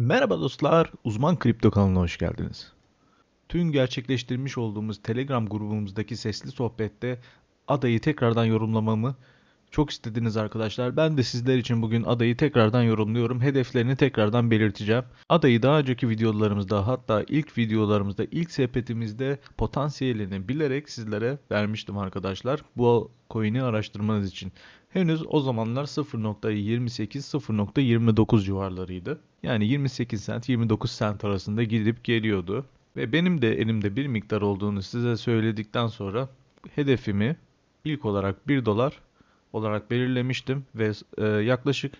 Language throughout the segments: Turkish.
Merhaba dostlar, Uzman Kripto kanalına hoş geldiniz. Tüm gerçekleştirmiş olduğumuz Telegram grubumuzdaki sesli sohbette adayı tekrardan yorumlamamı çok istediniz arkadaşlar. Ben de sizler için bugün adayı tekrardan yorumluyorum. Hedeflerini tekrardan belirteceğim. Adayı daha önceki videolarımızda hatta ilk videolarımızda ilk sepetimizde potansiyelini bilerek sizlere vermiştim arkadaşlar. Bu coin'i araştırmanız için. Henüz o zamanlar 0.28-0.29 civarlarıydı. Yani 28 cent 29 cent arasında gidip geliyordu. Ve benim de elimde bir miktar olduğunu size söyledikten sonra hedefimi ilk olarak 1 dolar olarak belirlemiştim ve e, yaklaşık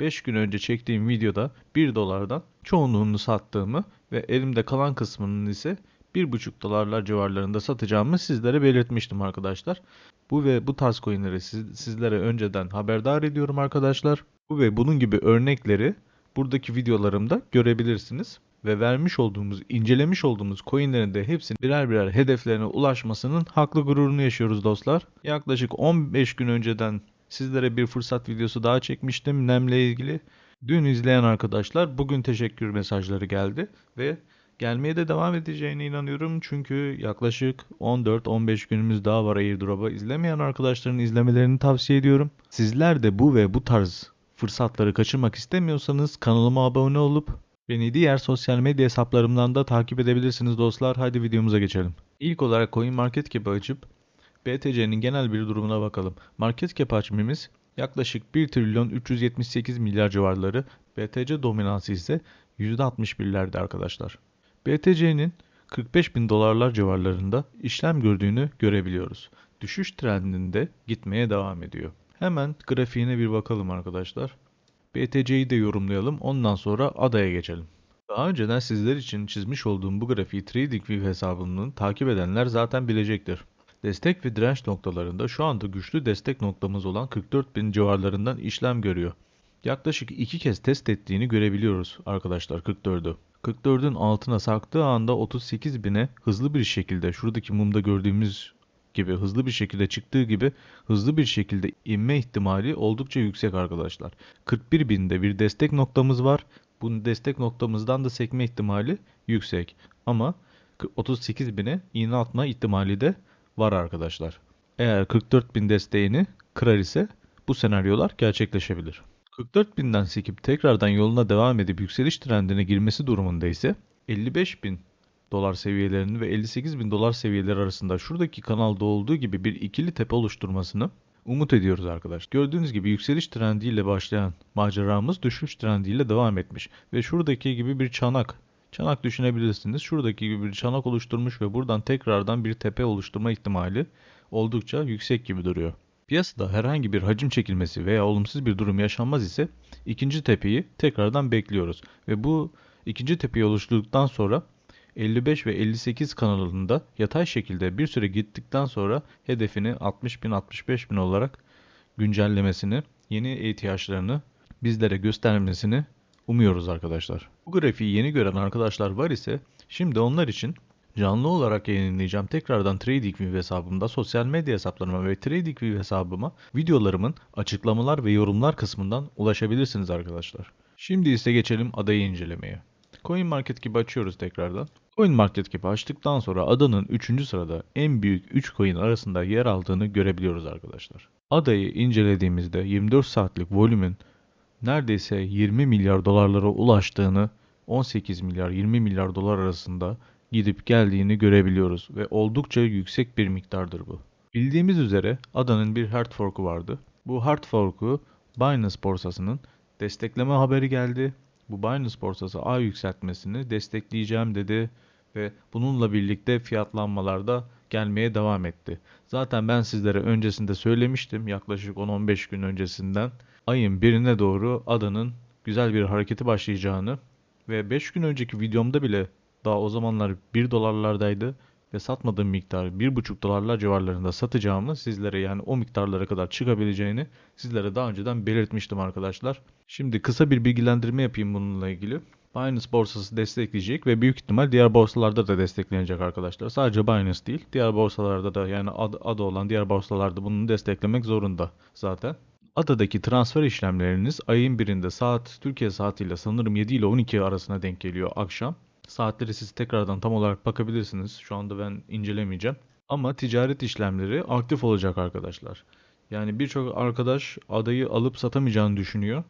5 gün önce çektiğim videoda 1 dolardan çoğunluğunu sattığımı ve elimde kalan kısmının ise 1,5 dolarlar civarlarında satacağımı sizlere belirtmiştim arkadaşlar. Bu ve bu tarz coinleri siz- sizlere önceden haberdar ediyorum arkadaşlar. Bu ve bunun gibi örnekleri buradaki videolarımda görebilirsiniz. Ve vermiş olduğumuz, incelemiş olduğumuz coinlerin de hepsinin birer birer hedeflerine ulaşmasının haklı gururunu yaşıyoruz dostlar. Yaklaşık 15 gün önceden sizlere bir fırsat videosu daha çekmiştim NEM'le ilgili. Dün izleyen arkadaşlar bugün teşekkür mesajları geldi ve gelmeye de devam edeceğine inanıyorum. Çünkü yaklaşık 14-15 günümüz daha var airdrop'a. İzlemeyen arkadaşların izlemelerini tavsiye ediyorum. Sizler de bu ve bu tarz fırsatları kaçırmak istemiyorsanız kanalıma abone olup beni diğer sosyal medya hesaplarımdan da takip edebilirsiniz dostlar. Hadi videomuza geçelim. İlk olarak CoinMarketCap'i açıp BTC'nin genel bir durumuna bakalım. Market cap hacmimiz yaklaşık 1 trilyon 378 milyar civarları. BTC dominansı ise %61'lerde arkadaşlar. BTC'nin 45 bin dolarlar civarlarında işlem gördüğünü görebiliyoruz. Düşüş trendinde gitmeye devam ediyor. Hemen grafiğine bir bakalım arkadaşlar. BTC'yi de yorumlayalım ondan sonra adaya geçelim. Daha önceden sizler için çizmiş olduğum bu grafiği TradingView hesabının takip edenler zaten bilecektir. Destek ve direnç noktalarında şu anda güçlü destek noktamız olan 44.000 civarlarından işlem görüyor. Yaklaşık iki kez test ettiğini görebiliyoruz arkadaşlar 44'ü. 44'ün altına sarktığı anda 38.000'e hızlı bir şekilde şuradaki mumda gördüğümüz gibi hızlı bir şekilde çıktığı gibi hızlı bir şekilde inme ihtimali oldukça yüksek arkadaşlar. 41.000'de bir destek noktamız var. Bu destek noktamızdan da sekme ihtimali yüksek. Ama 38.000'e iğne atma ihtimali de var arkadaşlar. Eğer 44.000 desteğini kırar ise bu senaryolar gerçekleşebilir. 44.000'den sekip tekrardan yoluna devam edip yükseliş trendine girmesi durumunda ise 55.000 dolar seviyelerinin ve 58 bin dolar seviyeleri arasında şuradaki kanalda olduğu gibi bir ikili tepe oluşturmasını umut ediyoruz arkadaşlar. Gördüğünüz gibi yükseliş trendiyle başlayan maceramız düşüş trendiyle devam etmiş. Ve şuradaki gibi bir çanak, çanak düşünebilirsiniz. Şuradaki gibi bir çanak oluşturmuş ve buradan tekrardan bir tepe oluşturma ihtimali oldukça yüksek gibi duruyor. Piyasada herhangi bir hacim çekilmesi veya olumsuz bir durum yaşanmaz ise ikinci tepeyi tekrardan bekliyoruz. Ve bu ikinci tepeyi oluşturduktan sonra 55 ve 58 kanalında yatay şekilde bir süre gittikten sonra hedefini 60 bin 65 bin olarak güncellemesini, yeni ihtiyaçlarını bizlere göstermesini umuyoruz arkadaşlar. Bu grafiği yeni gören arkadaşlar var ise şimdi onlar için canlı olarak yayınlayacağım tekrardan TradingView hesabımda sosyal medya hesaplarıma ve TradingView hesabıma videolarımın açıklamalar ve yorumlar kısmından ulaşabilirsiniz arkadaşlar. Şimdi ise geçelim adayı incelemeye. CoinMarketCap'i açıyoruz tekrardan. CoinMarketCap'i açtıktan sonra adanın 3. sırada en büyük 3 coin arasında yer aldığını görebiliyoruz arkadaşlar. Adayı incelediğimizde 24 saatlik volümün neredeyse 20 milyar dolarlara ulaştığını 18 milyar 20 milyar dolar arasında gidip geldiğini görebiliyoruz ve oldukça yüksek bir miktardır bu. Bildiğimiz üzere adanın bir hard fork'u vardı. Bu hard fork'u Binance borsasının destekleme haberi geldi bu Binance borsası ağ yükseltmesini destekleyeceğim dedi ve bununla birlikte fiyatlanmalar da gelmeye devam etti. Zaten ben sizlere öncesinde söylemiştim yaklaşık 10-15 gün öncesinden ayın birine doğru adanın güzel bir hareketi başlayacağını ve 5 gün önceki videomda bile daha o zamanlar 1 dolarlardaydı ve satmadığım miktar 1,5 dolarlar civarlarında satacağımı sizlere yani o miktarlara kadar çıkabileceğini sizlere daha önceden belirtmiştim arkadaşlar. Şimdi kısa bir bilgilendirme yapayım bununla ilgili. Binance borsası destekleyecek ve büyük ihtimal diğer borsalarda da desteklenecek arkadaşlar. Sadece Binance değil, diğer borsalarda da yani adı, adı olan diğer borsalarda bunu desteklemek zorunda zaten. Adadaki transfer işlemleriniz ayın birinde saat Türkiye saatiyle sanırım 7 ile 12 arasına denk geliyor akşam. Saatleri siz tekrardan tam olarak bakabilirsiniz. Şu anda ben incelemeyeceğim. Ama ticaret işlemleri aktif olacak arkadaşlar. Yani birçok arkadaş adayı alıp satamayacağını düşünüyor.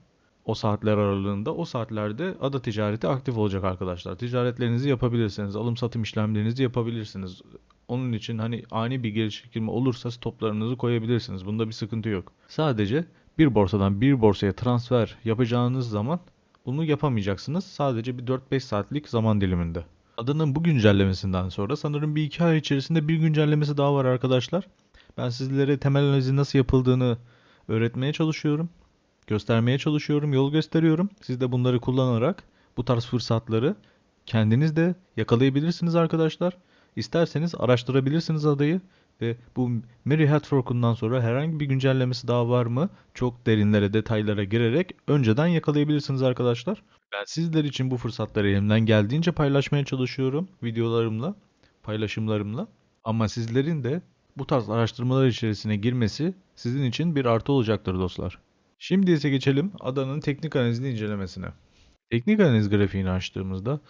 O saatler aralığında. O saatlerde ada ticareti aktif olacak arkadaşlar. Ticaretlerinizi yapabilirsiniz. Alım satım işlemlerinizi yapabilirsiniz. Onun için hani ani bir geliştirme olursa stoplarınızı koyabilirsiniz. Bunda bir sıkıntı yok. Sadece bir borsadan bir borsaya transfer yapacağınız zaman bunu yapamayacaksınız. Sadece bir 4-5 saatlik zaman diliminde. Adanın bu güncellemesinden sonra sanırım bir iki ay içerisinde bir güncellemesi daha var arkadaşlar. Ben sizlere temel analizi nasıl yapıldığını öğretmeye çalışıyorum. Göstermeye çalışıyorum, yol gösteriyorum. Siz de bunları kullanarak bu tarz fırsatları kendiniz de yakalayabilirsiniz arkadaşlar. İsterseniz araştırabilirsiniz adayı ve bu Mary Hatfork'undan sonra herhangi bir güncellemesi daha var mı? Çok derinlere, detaylara girerek önceden yakalayabilirsiniz arkadaşlar. Ben sizler için bu fırsatları elimden geldiğince paylaşmaya çalışıyorum videolarımla, paylaşımlarımla. Ama sizlerin de bu tarz araştırmalar içerisine girmesi sizin için bir artı olacaktır dostlar. Şimdi ise geçelim adanın teknik analizini incelemesine. Teknik analiz grafiğini açtığımızda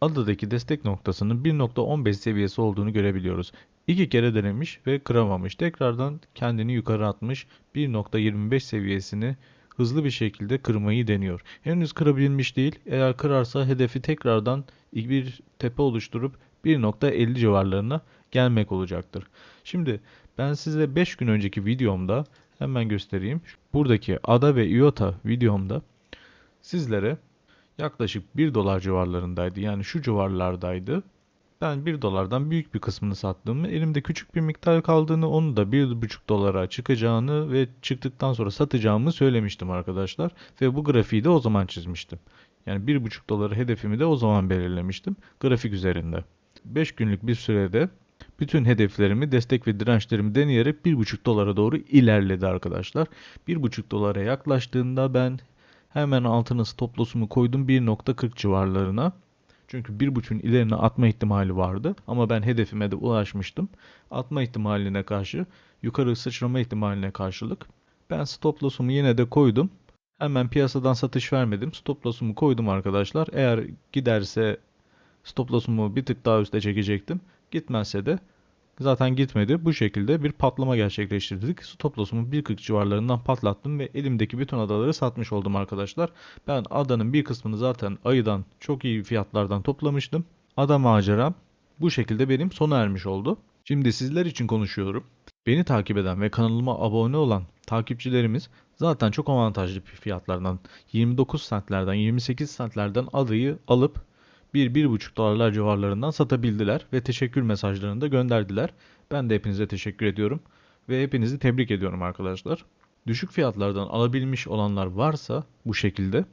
adadaki destek noktasının 1.15 seviyesi olduğunu görebiliyoruz. İki kere denemiş ve kıramamış. Tekrardan kendini yukarı atmış 1.25 seviyesini hızlı bir şekilde kırmayı deniyor. Henüz kırabilmiş değil. Eğer kırarsa hedefi tekrardan bir tepe oluşturup 1.50 civarlarına gelmek olacaktır. Şimdi ben size 5 gün önceki videomda hemen göstereyim. Buradaki ADA ve IOTA videomda sizlere yaklaşık 1 dolar civarlarındaydı. Yani şu civarlardaydı. Ben 1 dolardan büyük bir kısmını sattığımı, elimde küçük bir miktar kaldığını, onu da 1,5 dolara çıkacağını ve çıktıktan sonra satacağımı söylemiştim arkadaşlar. Ve bu grafiği de o zaman çizmiştim. Yani 1,5 doları hedefimi de o zaman belirlemiştim grafik üzerinde. 5 günlük bir sürede bütün hedeflerimi, destek ve dirençlerimi deneyerek 1,5 dolara doğru ilerledi arkadaşlar. 1,5 dolara yaklaştığında ben hemen altına stop loss'umu koydum 1.40 civarlarına. Çünkü 1.5'ün ilerine atma ihtimali vardı ama ben hedefime de ulaşmıştım. Atma ihtimaline karşı, yukarı sıçrama ihtimaline karşılık ben stop loss'umu yine de koydum. Hemen piyasadan satış vermedim. Stop loss'umu koydum arkadaşlar. Eğer giderse stop loss'umu bir tık daha üste çekecektim. Gitmezse de zaten gitmedi. Bu şekilde bir patlama gerçekleştirdik. Stop loss'umu 1.40 civarlarından patlattım ve elimdeki bütün adaları satmış oldum arkadaşlar. Ben adanın bir kısmını zaten ayıdan çok iyi fiyatlardan toplamıştım. Ada maceram bu şekilde benim sona ermiş oldu. Şimdi sizler için konuşuyorum. Beni takip eden ve kanalıma abone olan takipçilerimiz zaten çok avantajlı fiyatlardan 29 centlerden 28 centlerden adayı alıp 1-1,5 dolarlar civarlarından satabildiler ve teşekkür mesajlarını da gönderdiler. Ben de hepinize teşekkür ediyorum ve hepinizi tebrik ediyorum arkadaşlar. Düşük fiyatlardan alabilmiş olanlar varsa bu şekilde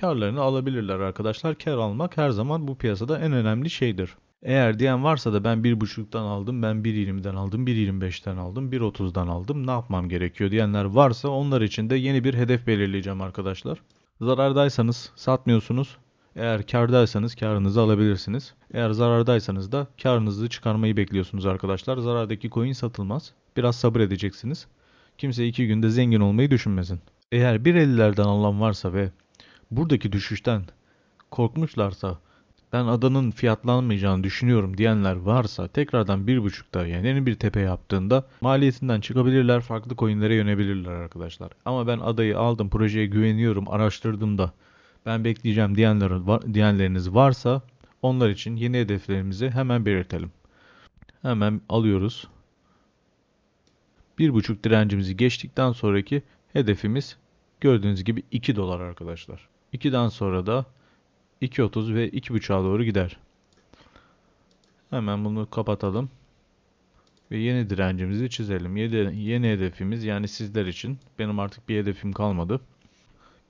karlarını alabilirler arkadaşlar. Kar almak her zaman bu piyasada en önemli şeydir. Eğer diyen varsa da ben 1.5'tan aldım, ben 1.20'den aldım, 1.25'ten aldım, 1.30'dan aldım ne yapmam gerekiyor diyenler varsa onlar için de yeni bir hedef belirleyeceğim arkadaşlar. Zarardaysanız satmıyorsunuz. Eğer kardaysanız karınızı alabilirsiniz. Eğer zarardaysanız da karınızı çıkarmayı bekliyorsunuz arkadaşlar. Zarardaki coin satılmaz. Biraz sabır edeceksiniz. Kimse iki günde zengin olmayı düşünmesin. Eğer 1.50'lerden alan varsa ve buradaki düşüşten korkmuşlarsa ben adanın fiyatlanmayacağını düşünüyorum diyenler varsa tekrardan 1.5'ta yani yeni bir tepe yaptığında maliyetinden çıkabilirler farklı coinlere yönelebilirler arkadaşlar. Ama ben adayı aldım projeye güveniyorum araştırdım da ben bekleyeceğim diyenler, diyenleriniz varsa onlar için yeni hedeflerimizi hemen belirtelim. Hemen alıyoruz. 1.5 direncimizi geçtikten sonraki hedefimiz gördüğünüz gibi 2 dolar arkadaşlar. 2'den sonra da 2.30 ve 2.5'a doğru gider. Hemen bunu kapatalım. Ve yeni direncimizi çizelim. Yeni, yeni hedefimiz yani sizler için benim artık bir hedefim kalmadı.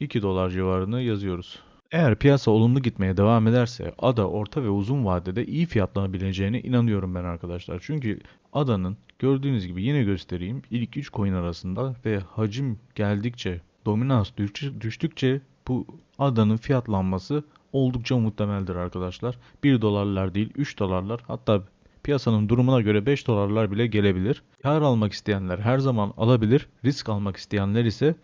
2 dolar civarını yazıyoruz. Eğer piyasa olumlu gitmeye devam ederse ADA orta ve uzun vadede iyi fiyatlanabileceğine inanıyorum ben arkadaşlar. Çünkü ADA'nın gördüğünüz gibi yine göstereyim ilk 3 coin arasında ve hacim geldikçe dominans düştükçe bu ADA'nın fiyatlanması oldukça muhtemeldir arkadaşlar. 1 dolarlar değil 3 dolarlar hatta piyasanın durumuna göre 5 dolarlar bile gelebilir. Kar almak isteyenler her zaman alabilir. Risk almak isteyenler ise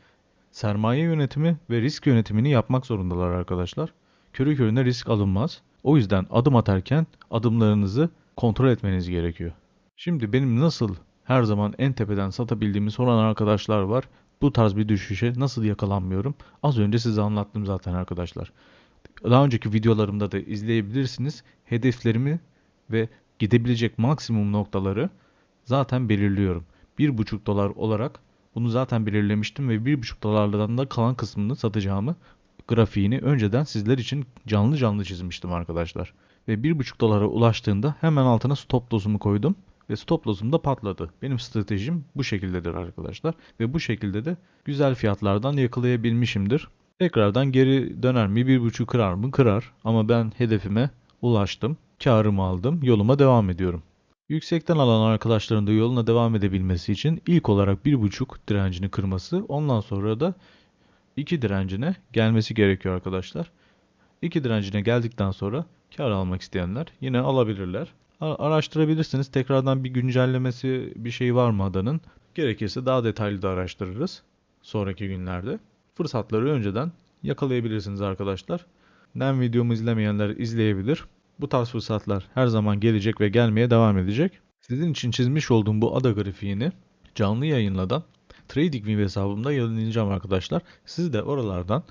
sermaye yönetimi ve risk yönetimini yapmak zorundalar arkadaşlar. Körü körüne risk alınmaz. O yüzden adım atarken adımlarınızı kontrol etmeniz gerekiyor. Şimdi benim nasıl her zaman en tepeden satabildiğimi soran arkadaşlar var. Bu tarz bir düşüşe nasıl yakalanmıyorum? Az önce size anlattım zaten arkadaşlar. Daha önceki videolarımda da izleyebilirsiniz. Hedeflerimi ve gidebilecek maksimum noktaları zaten belirliyorum. 1,5 dolar olarak bunu zaten belirlemiştim ve 1,5 dolarlardan da kalan kısmını satacağımı grafiğini önceden sizler için canlı canlı çizmiştim arkadaşlar. Ve 1,5 dolara ulaştığında hemen altına stop loss'umu koydum ve stop loss'um da patladı. Benim stratejim bu şekildedir arkadaşlar ve bu şekilde de güzel fiyatlardan yakalayabilmişimdir. Tekrardan geri döner mi 1,5 kırar mı? Kırar ama ben hedefime ulaştım. Karımı aldım. Yoluma devam ediyorum. Yüksekten alan arkadaşların da yoluna devam edebilmesi için ilk olarak 1.5 direncini kırması ondan sonra da 2 direncine gelmesi gerekiyor arkadaşlar. 2 direncine geldikten sonra kar almak isteyenler yine alabilirler. Araştırabilirsiniz. Tekrardan bir güncellemesi bir şey var mı adanın? Gerekirse daha detaylı da araştırırız sonraki günlerde. Fırsatları önceden yakalayabilirsiniz arkadaşlar. Nem videomu izlemeyenler izleyebilir. Bu tarz fırsatlar her zaman gelecek ve gelmeye devam edecek. Sizin için çizmiş olduğum bu ada grafiğini canlı yayınladan TradingView hesabımda yayınlayacağım arkadaşlar. Siz de oralardan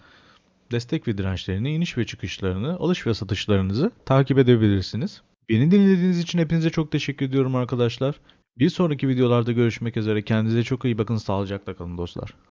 destek ve dirençlerini, iniş ve çıkışlarını, alış ve satışlarınızı takip edebilirsiniz. Beni dinlediğiniz için hepinize çok teşekkür ediyorum arkadaşlar. Bir sonraki videolarda görüşmek üzere. Kendinize çok iyi bakın. Sağlıcakla kalın dostlar.